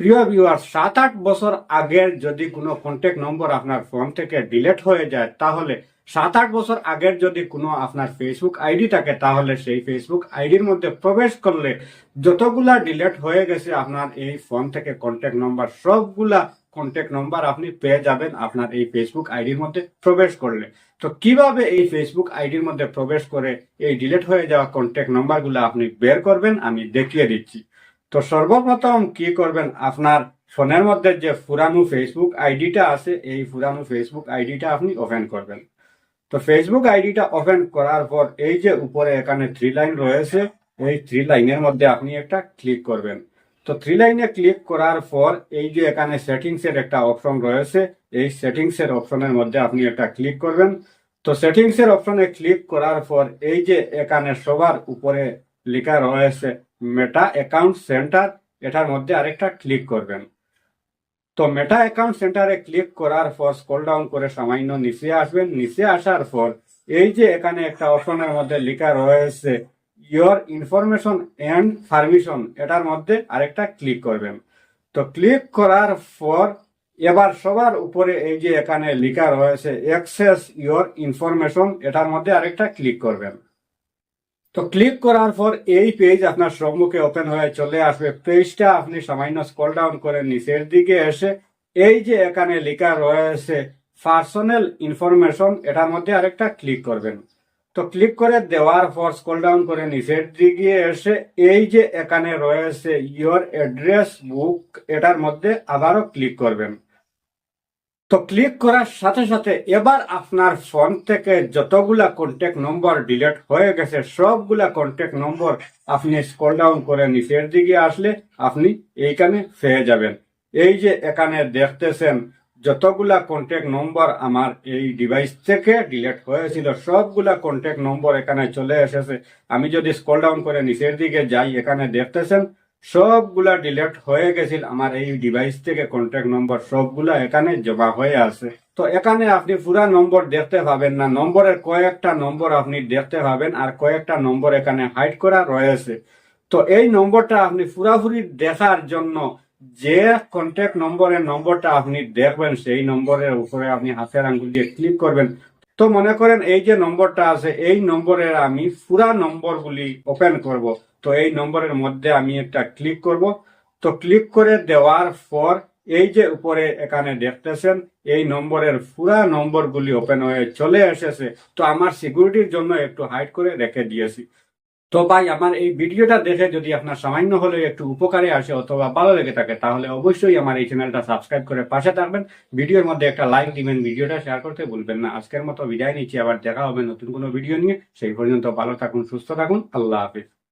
প্রিয় ভিউয়ার সাত আট বছর আগের যদি কোনো কন্ট্যাক্ট নম্বর আপনার ফোন থেকে ডিলেট হয়ে যায়, তাহলে সাত আট বছর আগের যদি কোনো আপনার ফেসবুক আইডি থাকে, তাহলে সেই ফেসবুক আইডির মধ্যে প্রবেশ করলে যতগুলা ডিলেট হয়ে গেছে, আপনার এই ফোন থেকে কন্ট্যাক্ট নম্বর সবগুলা কন্ট্যাক্ট নম্বর আপনি পেয়ে যাবেন আপনার এই ফেসবুক আইডির মধ্যে প্রবেশ করলে। তো কীভাবে এই ফেসবুক আইডির মধ্যে প্রবেশ করে এই ডিলেট হয়ে যাওয়া কন্ট্যাক্ট নম্বরগুলো আপনি বের করবেন, আমি দেখিয়ে দিচ্ছি। তো সর্বপ্রথম কি করবেন? আপনার ফোনের মধ্যে যে পুরানো ফেসবুক আইডিটা আছে, এই পুরানো ফেসবুক আইডিটা আপনি ওপেন করবেন। তো ফেসবুক আইডিটা ওপেন করার পর এই যে উপরে এখানে থ্রি লাইন রয়েছে, এই থ্রি লাইনের মধ্যে আপনি একটা ক্লিক করবেন। তো থ্রি লাইনে ক্লিক করার পর এই যে এখানে সেটিংস এর একটা অপশন রয়েছে, এই সেটিংস এর অপশনের মধ্যে আপনি একটা ক্লিক করবেন। তো সেটিংস এর অপশনে ক্লিক করার পর এই যে এখানে সবার উপরে লেখা রয়েছে মেটা অ্যাকাউন্ট সেন্টার এটার মধ্যে আরেকটা ক্লিক করবেন। তো মেটা অ্যাকাউন্ট সেন্টারে ক্লিক করার পর স্ক্রল ডাউন করে সামান্য নিচে আসবেন। নিচে আসার পর, এই যে এখানে একটা অপশনের মধ্যে লেখা রয়েছে ইয়োর ইনফরমেশন এন্ড পারমিশন এটার মধ্যে আরেকটা ক্লিক করবেন। তো ক্লিক করার পর, এবার সবার উপরে এই যে এখানে লেখা রয়েছে অ্যাক্সেস ইয়োর ইনফরমেশন এটার মধ্যে আরেকটা ক্লিক করবেন। তো ক্লিক করার পর এই পেজ আপনার সম্মুখে ওপেন হয়ে চলে আসবে। পেজটা আপনি সামান্য স্ক্রল ডাউন করে নিচের দিকে এসে এই যে এখানে লেখা রয়েছে পার্সোনাল ইনফরমেশন এটার মধ্যে আরেকটা ক্লিক করবেন। তো ক্লিক করে দেওয়ার পর স্কল ডাউন করে নিচের দিকে এসে এই যে এখানে রয়েছে ইয়োর অ্যাড্রেস বুক এটার মধ্যে আবারও ক্লিক করবেন। তো ক্লিক করার সাথে সাথে এবার আপনার ফোন থেকে যতগুলা কন্ট্যাক্ট নম্বর ডিলিট হয়ে গেছে, সবগুলা কন্ট্যাক্ট নম্বর আপনি স্ক্রল ডাউন করে নিচের দিকে আসলে আপনি এইখানে পেয়ে যাবেন। এই যে এখানে দেখতেছেন, যতগুলা কন্ট্যাক্ট নম্বর আমার এই ডিভাইস থেকে ডিলেট হয়েছিল, সবগুলা কন্ট্যাক্ট নম্বর এখানে চলে এসেছে। আমি যদি স্কল ডাউন করে নিচের দিকে যাই, এখানে দেখতেছেন সবগুলা ডিলিট হয়ে গেছিল। আমার এই ডিভাইস থেকে কন্ট্যাক্ট নম্বর সবগুলা এখানে জমা হয়ে আছে। তো এখানে আপনি পুরা নম্বর দেখতে পাবেন না। নম্বরের কয়েকটা নম্বর আপনি দেখতে পাবেন আর কয়েকটা নম্বর এখানে হাইড করা রয়েছে। তো এই নম্বরটা আপনি পুরাপুরি দেখার জন্য যে কন্ট্যাক্ট নম্বরের নম্বরটা আপনি দেখবেন, সেই নম্বরের উপরে আপনি হাতের আঙ্গুল দিয়ে ক্লিক করবেন। তো মনে করেন এই যে নম্বরটা আছে, এই নম্বরের আমি পুরা নম্বরগুলি ওপেন করব। তো এই নম্বরের মধ্যে আমি একটা ক্লিক করব। তো ক্লিক করে দেওয়ার পর এই যে উপরে এখানে দেখতেছেন, এই নম্বরের পুরা নম্বরগুলি ওপেন হয়ে চলে এসেছে। তো আমার সিকিউরিটির জন্য একটু হাইড করে রেখে দিয়েছি। তো ভাই, আমার এই ভিডিওটা দেখে যদি আপনার সামান্য হলেও একটু উপকারে আসে অথবা ভালো লেগে থাকে, তাহলে অবশ্যই আমার এই চ্যানেলটা সাবস্ক্রাইব করে পাশে থাকবেন। ভিডিওর মধ্যে একটা লাইক দিবেন, ভিডিওটা শেয়ার করতে ভুলবেন না। আজকের মতো বিদায় নিচ্ছি, আবার দেখা হবে নতুন কোনো ভিডিও নিয়ে। সেই পর্যন্ত ভালো থাকুন, সুস্থ থাকুন। আল্লাহ হাফিজ।